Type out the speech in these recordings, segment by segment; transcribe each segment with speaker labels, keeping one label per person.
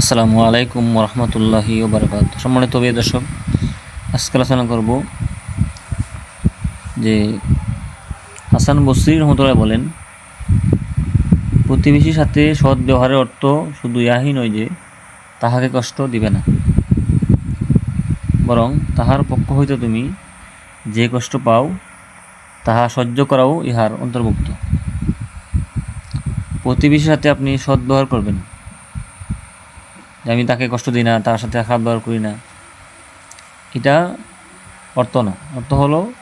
Speaker 1: আসসালামু আলাইকুম রহমতুল্লাহি ওবরাকাত। সম্মানিত প্রিয় দর্শক, আজকে আলোচনা করব যে হাসান বসরি রহমতুল্লাহ বলেন, প্রতিবেশীর সাথে সৎ ব্যবহারের অর্থ শুধু ইয়াহি নয় যে তাহাকে কষ্ট দিবে না। বরং তাহার পক্ষ হইতে তুমি যে কষ্ট পাও, তাহা সহ্য করাও ইহার অন্তর্ভুক্ত। প্রতিবেশীর সাথে আপনি সৎ ব্যবহার করবেন। যে আমি তাকে কষ্ট দিই না, তার সাথে খারাপ ব্যবহার করি না। এটা অর্থ না। অর্থ হলো,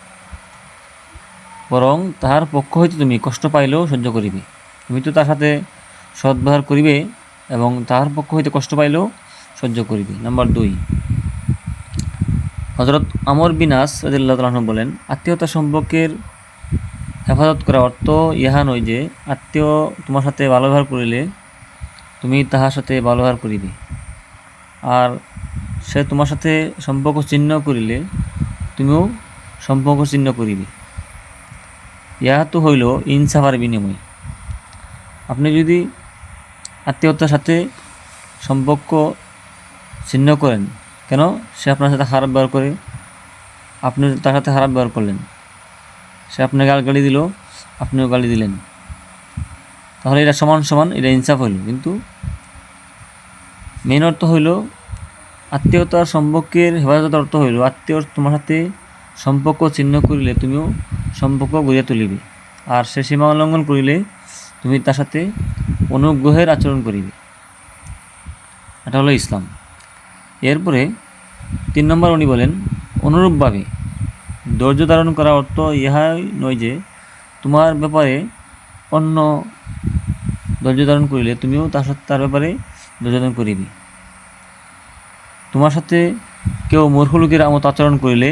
Speaker 1: বরং তাহার পক্ষ হইতে তুমি কষ্ট পাইলেও সহ্য করিবে। তুমি তো তার সাথে সদ্ব্যবহার করিবে এবং তাহার পক্ষ হইতে কষ্ট পাইলেও সহ্য করিবে। নাম্বার দুই। হজরত আমর বিনাস রাজিল্লাহ বলেন, আত্মীয়তা সম্পর্কের হেফাজত করা অর্থ ইহা নয় যে, আত্মীয় তোমার সাথে ভালো ব্যবহার করিলে তুমি তাহার সাথে ব্যবহার করিবে। আর সে তোমার সাথে সম্পর্ক চিহ্ন করিলে তুমিও সম্পর্ক চিহ্ন করিবে। ইহা তো হইল ইনসাফার বিনিময়। আপনি যদি আত্মীয়তার সাথে সম্পর্ক ছিন্ন করেন, কেন সে আপনার সাথে খারাপ ব্যবহার করে? আপনি তার সাথে খারাপ ব্যবহার করলেন। সে আপনাকে গাল গালি দিল, আপনিও গালি দিলেন। তাহলে এটা সমান সমান, এটা ইনসাফ হইল। কিন্তু মেন অর্থ হইল আত্মীয়তার সম্পর্কের হেফাজতের অর্থ হইল আত্মীয় তোমার সাথে সম্পর্ক চিহ্ন করিলে তুমিও সম্পর্ক গড়িয়া তুলিবে। আর সে সীমা উল্লঙ্ঘন করিলে তুমি তার সাথে অনুগ্রহের আচরণ করিবে। এটা হলো ইসলাম। এরপরে তিন নম্বর উনি বলেন, অনুরূপভাবে ধৈর্য ধারণ করা অর্থ ইহাই নয় যে তোমার ব্যাপারে অন্য ধৈর্য ধারণ করিলে তুমিও তার সাথে তার ব্যাপারে ধৈর্য ধারণ করিবে। তোমার সাথে কেউ মূর্খ লোকের মতো আচরণ করিলে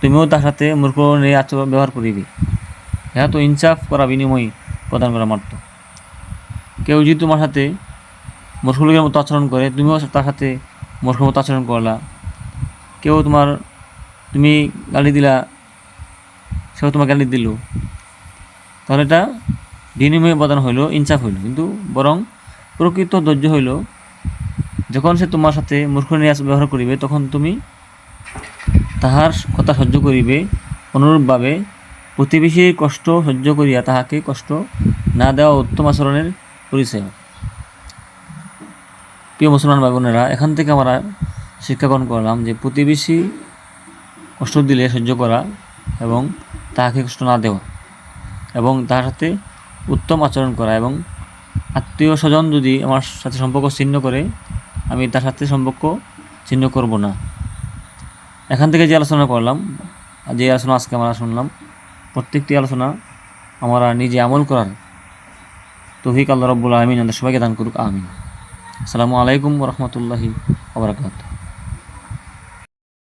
Speaker 1: তুমিও তার সাথে মূর্খ নিয়ে আচরণ ব্যবহার করিবে। ইহা তো ইনসাফ করা বিনিময় প্রদান করা মাত্র। কেউ যদি তোমার সাথে মূর্খ লোকের মতো আচরণ করে, তুমিও তার সাথে মূর্খ মতো আচরণ করলা। কেউ তোমার, তুমি গালি দিলা, সেও তোমার গালি দিল। তাহলে এটা বিনিময় প্রদান হইল, ইনসাফ হইল। কিন্তু বরং প্রকৃত ধৈর্য হইল, যখন সে তোমার সাথে মূর্খ নিয়ে ব্যবহার করিবে, তখন তুমি তাহার কথা সহ্য করিবে, অনুরূপভাবে প্রতিবেশীর কষ্ট সহ্য করিয়া তাহাকে কষ্ট না দেওয়া উত্তম আচরণের পরিচয়। প্রিয় মুসলমান ভাই বোনেরা এখান থেকে আমরা শিক্ষা গ্রহণ করলাম যে প্রতিবেশী কষ্ট দিলে সহ্য করা এবং তাহাকে কষ্ট না দেওয়া এবং তার সাথে উত্তম আচরণ করা এবং আত্মীয় স্বজন যদি আমার সাথে সম্পর্ক ছিন্ন করে, আমি তার সাথে সম্পর্ক ছিন্ন করব না। এখান থেকে যে আলোচনা করলাম, যে আলোচনা আজকে আমরা শুনলাম, প্রত্যেকটি আলোচনা আমরা নিজে আমল করার তৌফিক আল্লাহ রব্বুল আলমিন আমাদের সবাইকে দান করুক, আমিন। আসসালামু আলাইকুম রহমতুল্লাহি আবরাকাত